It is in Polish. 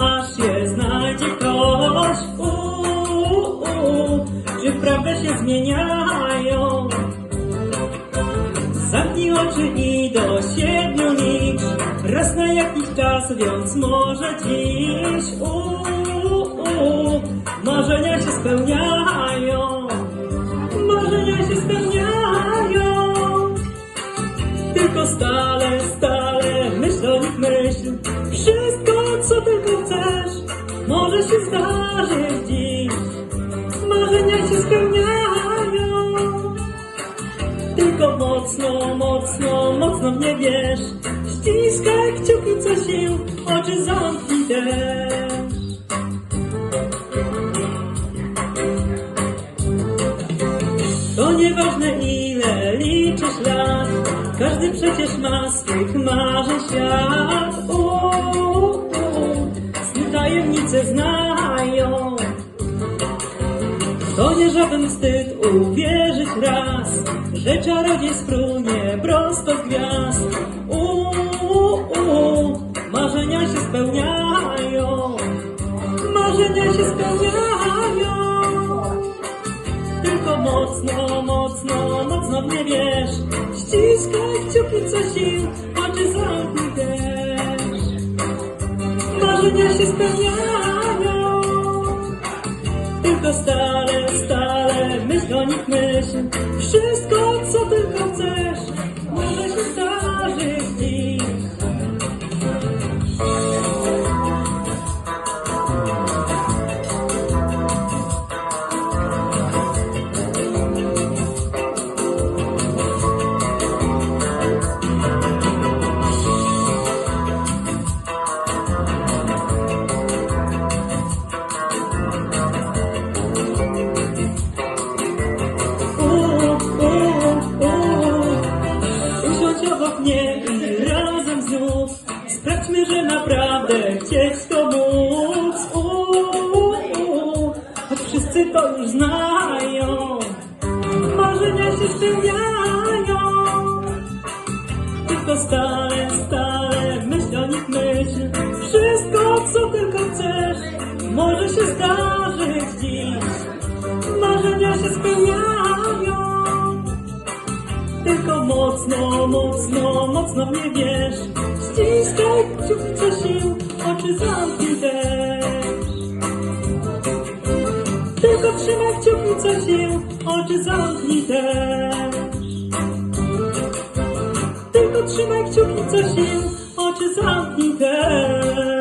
aż się znajdzie ktoś. Uuu, uu, czy prawdę się zmieniają? Zamknij oczy i do siedmiu licz, raz na jakiś czas, więc może dziś. Uuu, uu, marzenia się spełniają, marzenia się spełniają. Tylko stale, mocno, mocno, mocno mnie wiesz Ściskaj kciuki co sił Oczy zamknij też To nieważne ile liczysz lat, każdy przecież ma swych marzeń świat. Nie żaden wstyd uwierzyć raz, że czarodziej sprunie prosto z gwiazd. Uuu, uuu, marzenia się spełniają, marzenia się spełniają. Tylko mocno, mocno, mocno mnie wiesz Ściskaj kciuki co sił, oczy zamknij też Marzenia się spełniają Tylko stale, stale myśl o nich myśl Wszystko mnie razem znów Sprawdźmy, że naprawdę chcieć to móc. Choć wszyscy to już znają Marzenia się spełniają Tylko stale, stale myśl o nich myśl. Wszystko co tylko chcesz Może się zdarzyć dziś. Marzenia się spełniają mocno, mocno, mocno mnie wiesz Ściskaj co sił Oczy zamknij też Tylko trzymaj kciuki sił Oczy zamknij też Tylko trzymaj kciuki sił Oczy zamknij też